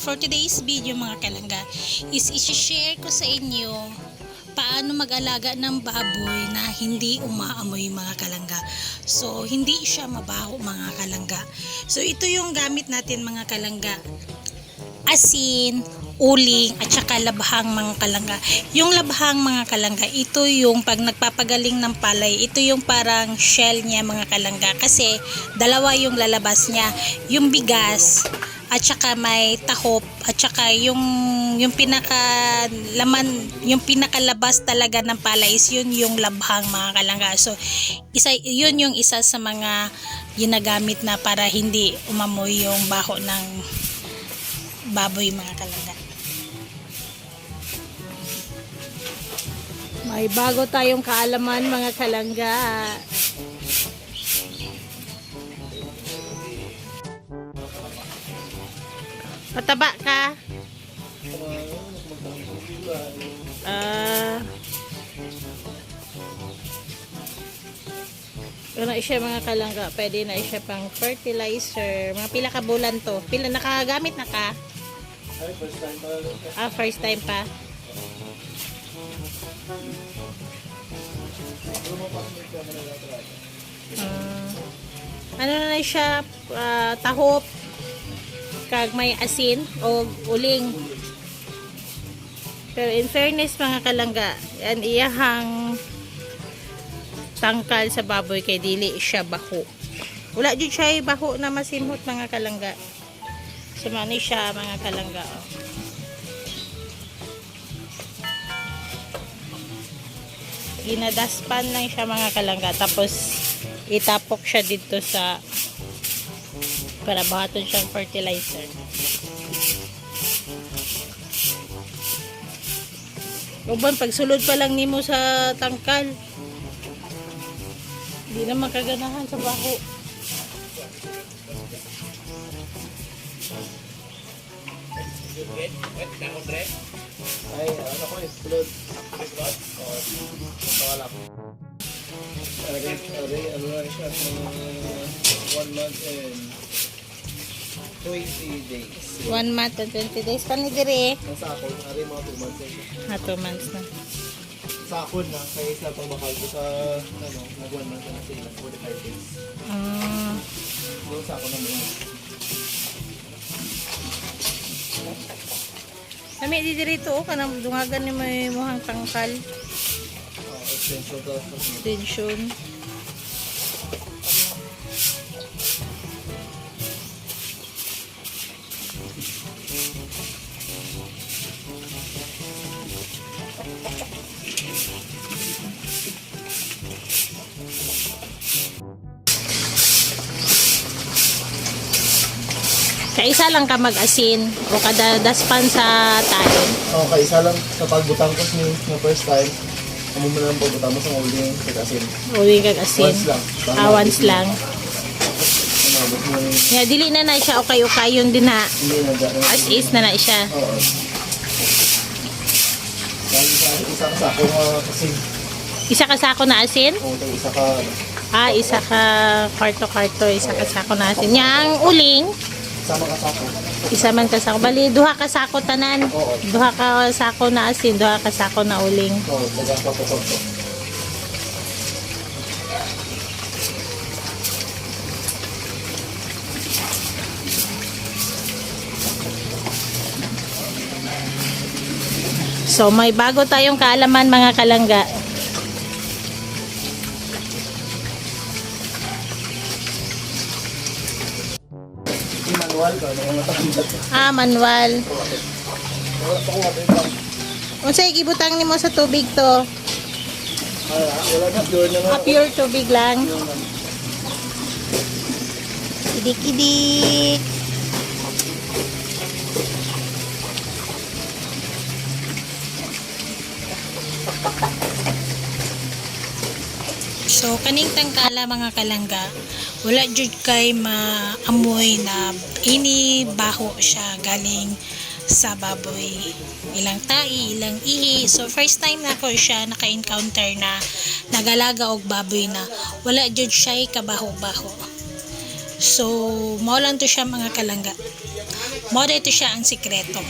for today's video mga kalangga, is isi-share ko sa inyo paano mag-alaga ng baboy na hindi umaamoy mga kalangga. So, hindi siya mabaho mga kalangga. So, ito yung gamit natin mga kalangga. Asin, uling, at saka labhang mga kalangga. Yung labhang mga kalangga, ito yung pag nagpapagaling ng palay, ito yung parang shell niya mga kalangga. Kasi dalawa yung lalabas niya. Yung bigas, at saka may tahop at saka yung yung pinaka laman yung pinakalabas talaga ng palay is yun yung labhang mga kalangga so isa yun yung isa sa mga ginagamit na para hindi umamoy yung baho ng baboy mga kalangga May bago tayong kaalaman mga kalangga. Pataba ka? Ah. Ano siya mga kalangga, pwede na siya pang fertilizer. Mga pila ka bulan to. Pila nakagamit na ka? Ah, first time pa. Ah, ano na na siya, ah, tahop, kag may asin o uling. Pero in fairness mga kalangga, yan iyahang tangkal sa baboy kay dili siya baho. Wala jud siya baho na masimhot mga kalangga. Sumani siya mga kalangga. Oh. Ginadaspan lang siya mga kalangga. Tapos itapok siya dito sa para bahaton siyang fertilizer. Uban, pagsulod pa lang nimo sa tangkal. Hindi na makaganahan sa baho. Ay, ano ko, explode. Explode? Oo. Wala ko. Lang siya, uh, one month and 20 days. One month and 20 days pa ni Dire. Nasa ako, nari mga 2 months and Na 2 months na. sa ako na, kaya isa pang mahal ko sa, ano, nag 1 month na sila, 45 days. Mm. Siguro sa ako na mga. Kami di dito oh, kanang dungagan ni may muhang tangkal. Uh, extension to. Tension. Kaisa lang ka mag-asin o kada daspan sa tayo. Okay, isa lang sa pagbutang ko ni ng first time. Amo mo lang pagbutang mo sa uling kasi Uwi kag asin. Once lang. Ah, once lang. Nga, dili na na siya okay-ukayon din na. hindi na. As is na na siya. Oo. Isa ka sa ako mga kasi Isa ka sako na asin? ito isa ka Ah, isa ka karto-karto, isa ka sako na asin. Yang uling, sama ka sa ako. isa man ka sako. Bali, duha ka sako tanan. Oo. Duha ka sako na asin, duha ka sako na uling. Oo, taga pa po ko. So, may bago tayong kaalaman mga kalangga. Manual ka. Ah, manual. Unsay gibutang nimo sa tubig to? Wala na, pure na nga. Ah, pure tubig lang. Pure na. Idik-idik. So, kaning tangkala mga kalangga, wala jud kay maamoy na ini baho siya galing sa baboy. Ilang tai, ilang ihi. So, first time na ko siya naka-encounter na nagalaga og baboy na wala jud siya kabaho-baho. So, mo lang to siya mga kalangga. Mo ito siya ang sikreto.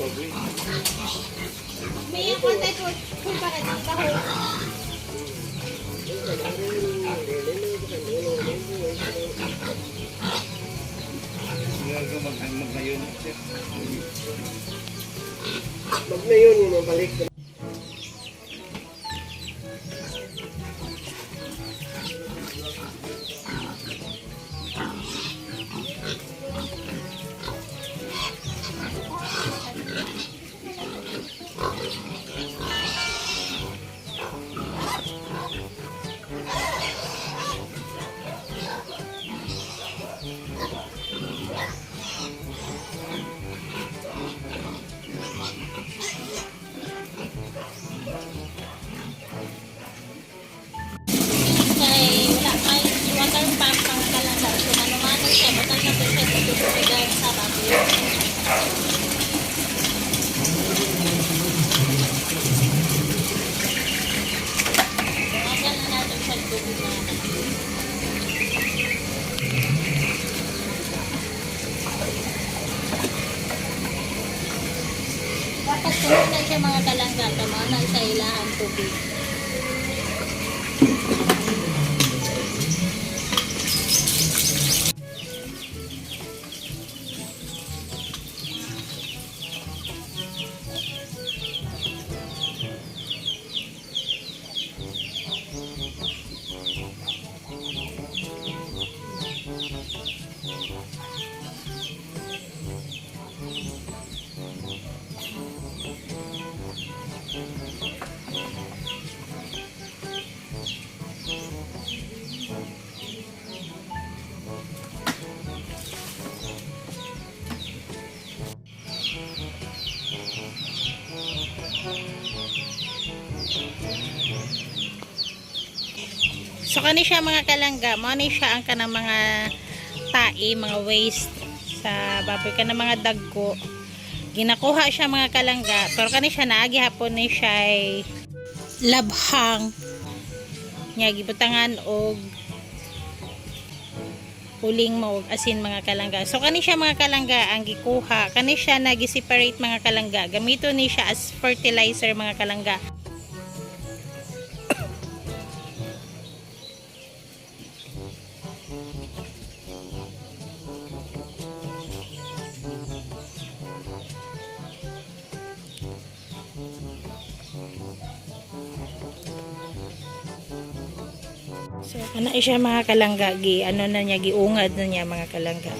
May ako tayo kung para di baho. Mag na yun, yun ang balik. Siya mga kalangga. Tama na sa ilahan tubig. So kani siya mga kalangga, mo ni siya ang kanang mga tae, mga waste sa baboy kanang mga dagko. Ginakuha siya mga kalangga, pero kani siya naagi hapon ni siya ay labhang nya gibutangan og uling mo asin mga kalangga. So kani siya mga kalangga ang gikuha, kani siya nagi-separate mga kalangga. Gamito ni siya as fertilizer mga kalangga. So, ano siya mga kalangga, gi, ano na niya, giungad na niya mga kalangga.